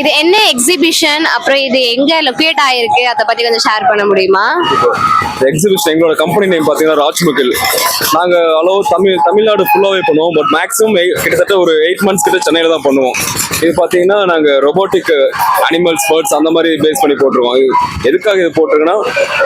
இது என்ன எக்ஸிபிஷன் அப்புறம் இது எங்க லொக்கேட் ஆயிருக்கு? அதை பத்தி கொஞ்சம் ஷேர் பண்ண முடியுமா? எக்ஸிபிஷன் எங்களோட கம்பெனி நேம் பார்த்தீங்கன்னா ராஜ்முகில் நாங்கள் அளவு தமிழ் தமிழ்நாடு ஃபுல்லாகவே பண்ணுவோம். பட் மேக்ஸிமம் கிட்டத்தட்ட ஒரு எயிட் மந்த்ஸ் கிட்ட சென்னையில் தான் பண்ணுவோம். இது பார்த்தீங்கன்னா நாங்கள் ரொபோட்டிக் அனிமல்ஸ் பேர்ட்ஸ் அந்த மாதிரி பேஸ் பண்ணி போட்டிருக்கோம் இது எதுக்காக இது போட்டிருக்குன்னா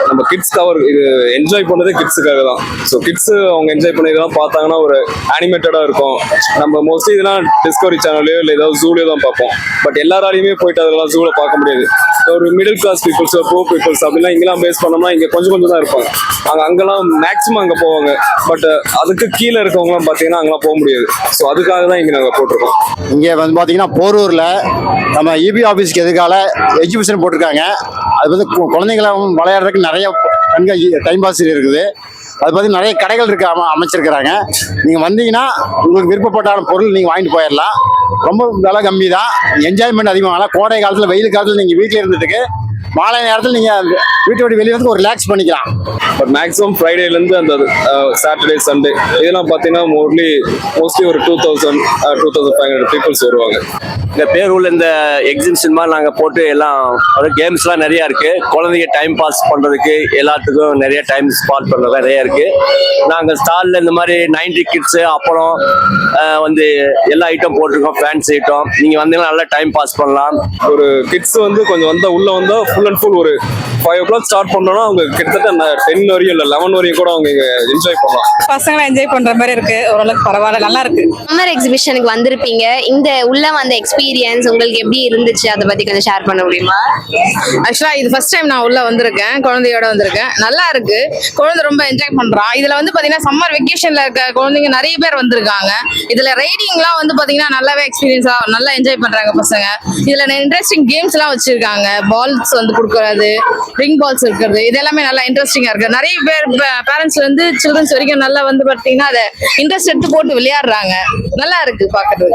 நம்ம கிட்ஸ் கவர் இது என்ஜாய் பண்ணதே கிட்ஸுக்காக தான். ஸோ கிட்ஸ் அவங்க என்ஜாய் பண்ணி இதெல்லாம் பார்த்தாங்கன்னா ஒரு அனிமேட்டடாக இருக்கும். நம்ம மோஸ்ட்லி இதெல்லாம் டிஸ்கவரி சேனல்லையோ இல்லை ஏதாவது ஜூலையோ தான் பார்ப்போம். பட் எல்லாரும் எல்லாரையுமே போயிட்டு அதெல்லாம் ஜூவில் பார்க்க முடியாது. ஒரு middle class peoples bro peoples அப்படிலாம் இங்கெல்லாம் பேஸ் பண்ணோம்னா இங்கே கொஞ்சம் கொஞ்சம் தான் இருப்பாங்க. அங்கே அங்கெல்லாம் மேக்ஸிமம் அங்கே போவாங்க. பட் அதுக்கு கீழே இருக்கவங்களாம் பார்த்தீங்கன்னா அங்கெல்லாம் போக முடியாது. ஸோ அதுக்காக தான் இங்கே நாங்கள் போட்டிருக்கோம். இங்கே வந்து பார்த்தீங்கன்னா போரூரில் நம்ம இபி ஆஃபீஸ்க்கு எதிர்கால எஜுகேஷன் போட்டிருக்காங்க. அது வந்து கு- குழந்தைங்களை விளையாடுறதுக்கு நிறைய கண்கா டைம் பாஸ் இருக்குது. அது பார்த்து நிறைய கடைகள் இருக்கு அம அமைச்சிருக்கிறாங்க. நீங்கள் வந்தீங்கன்னா உங்களுக்கு விருப்பப்பட்டான பொருள் நீங்கள் வாங்கிட்டு போயிடலாம். ரொம்ப விலை கம்மி தான் என்ஜாய்மெண்ட் அதிகமாக கோடை காலத்தில் வெயில் காலத்தில் நீங்கள் வீட்டில் இருந்ததுக்கு மாலை நேரத்தில் நீங்கள் வீட்டோட வெளியே வந்து ஒரு ரிலாக்ஸ் பண்ணிக்கலாம். பட் மேக்ஸிமம் ஃப்ரைடேலேருந்து அந்த சாட்டர்டே சண்டே இதெல்லாம் பார்த்தீங்கன்னா மோஸ்ட்லி மோஸ்ட்லி ஒரு two thousand two thousand five hundred peoples வருவாங்க. இந்த பேரூர்ல இந்த எக்ஸிபிஷன் மாதிரி நாங்கள் போட்டு எல்லாம் அதாவது கேம்ஸ்லாம் நிறையா இருக்கு. குழந்தைங்க டைம் பாஸ் பண்ணுறதுக்கு எல்லாத்துக்கும் நிறைய டைம் ஸ்பாட் பண்ணுறது நிறைய இருக்கு. நாங்கள் ஸ்டாலில் இந்த மாதிரி நைன்டி கிட்ஸு அப்புறம் வந்து எல்லா ஐட்டம் போட்டிருக்கோம் ஃபேன்ஸ் ஐட்டம் நீங்கள் வந்தீங்கன்னா நல்லா டைம் பாஸ் பண்ணலாம். ஒரு கிட்ஸ் வந்து கொஞ்சம் வந்தா உள்ள வந்தா ஃபுல் அண்ட் ஃபுல் ஒரு ஃபைவ் ஓ கிளாக் ஸ்டார்ட் பண்ணோம்னா அவங்க கிட்டத்தட்ட டென் வரையும் இல்லை லெவன் வரையும் கூட அவங்க என்ஜாய் பண்ணலாம். பசங்களை என்ஜாய் பண்ற மாதிரி இருக்கு. ஓரளவுக்கு பரவாயில்ல நல்லா இருக்கு. சம்மர் எக்ஸிபிஷனுக்கு வந்திருப்பீங்க. இந்த உள்ள வந்த எக்ஸ்பீரியன்ஸ் உங்களுக்கு எப்படி இருந்துச்சு? அதை பத்தி கொஞ்சம் ஷேர் பண்ண முடியுமா? ஆக்சுவலா இது ஃபர்ஸ்ட் டைம் நான் உள்ள வந்திருக்கேன். குழந்தையோட வந்திருக்கேன். நல்லா இருக்கு. குழந்தை ரொம்ப என்ஜாய் பண்றான் இதுல வந்து பாத்தீங்கன்னா சம்மர் வெக்கேஷன்ல இருக்க குழந்தைங்க நிறைய பேர் வந்திருக்காங்க. இதுல ரைடிங்லாம் வந்து பாத்தீங்கன்னா நல்லாவே எக்ஸ்பீரியன்ஸா நல்லா என்ஜாய் பண்றாங்க பசங்க. இதுல இன்ட்ரெஸ்டிங் கேம்ஸ் எல்லாம் வச்சிருக்காங்க. பால்ஸ் வந்து கொடுக்கறது ரிங் பால்ஸ் இருக்கிறது இது எல்லாமே நல்லா இன்ட்ரெஸ்டிங்கா இருக்கு. நிறைய பேர் பேரண்ட்ஸ்ல இருந்து சில்ட்ரன்ஸ் வரைக்கும் நல்லா வந்து பாத்தீங்கன்னா அதை இன்ட்ரெஸ்ட் எடுத்து போட்டு விளையாடுறாங்க. நல்லா இருக்கு பாக்குறது.